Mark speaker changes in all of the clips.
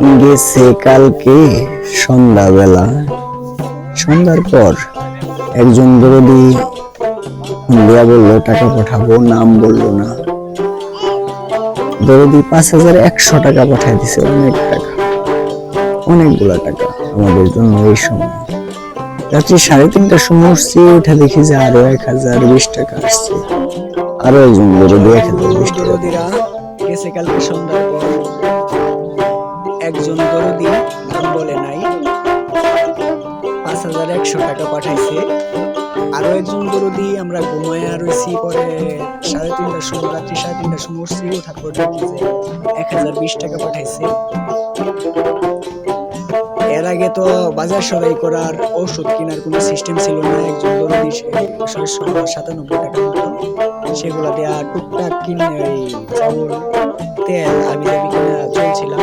Speaker 1: গেছে কালকে সন্ধ্যাবেলা। সন্ধ্যার পর একজন দরদি দিয়া বলল, টাকা পাঠাবো? নাম বলল না। দরদি পাঁচ হাজার একশো টাকা পাঠাই দিছে, অনেক টাকা। অনেকগুলা টাকা আমাদের জন্য এই সময়। রাত্রি সাড়ে তিনটার সময় উঠছি, উঠে দেখি যে আরও এক হাজার বিশ টাকা আসছে। আরও একজন দরদি এক হাজার বিশ টাকা।
Speaker 2: গেছে কালকে সন্ধ্যার পর। একজন দরদি নাম বলে নাই। পাঁচ হাজার একশো টাকা পাঠাইছে। আরও একজন দরদি, আমরা ঘুমায়া রয়েছি পরে সাড়ে তিনটার সময়, রাত্রি সাড়ে তিনটার সময় পর দেখি এক হাজার বিশ টাকা পাঠাইছে। এর আগে তো বাজার সদাই করার ঔষধ কেনার কোনো সিস্টেম ছিল না, একজন দরদি সাতানব্বই টাকা মতো। সেগুলো দেওয়া টুকটাক কিনে ওই চাউল, তেল আমি দাবি কিনে চলছিলাম।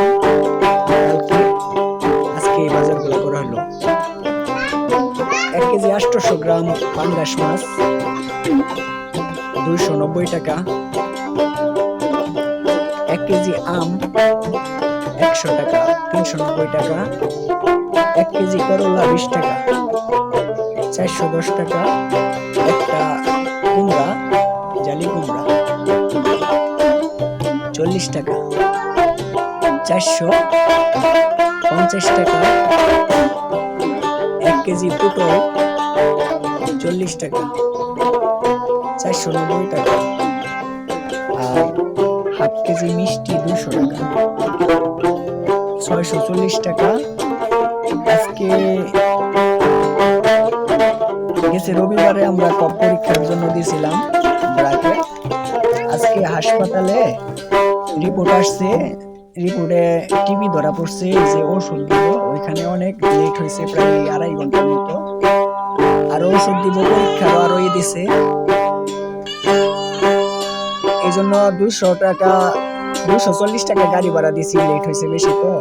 Speaker 2: কেজি আটশোশো গ্রাম পাঙ্গাস মাছ, দুইশো নব্বই টাকা। এক কেজি আম, একশো টাকা, তিনশো নব্বই টাকা। এক কেজি করলা বিশ টাকা, চারশো দশ টাকা। একটা কুমড়া, জালি কুমড়া, চল্লিশ টাকা। চারশো পঞ্চাশ টাকা। কেজি পটল চল্লিশ টাকা, চারশো নব্বই টাকা আর হাফ কেজি মিষ্টি দুশো টাকা, ছয়শো চল্লিশ টাকা। আজকে গেছে রবিবারে আমরা কপ পরীক্ষার জন্য দিয়েছিলাম আজকে হাসপাতালে রিপোর্ট আসছে রিপোর্টে টিভি ধরা পড়ছে যে ওষুধ দিব। ওইখানে অনেক লেট হয়েছে, প্রায় আড়াই ঘণ্টার মতো। আর ওষুধ দিব পরীক্ষারও আরও ই দিছে। এই জন্য দুশো টাকা দুশো চল্লিশ টাকা গাড়ি ভাড়া দিছি লেট হয়েছে বেশি তো।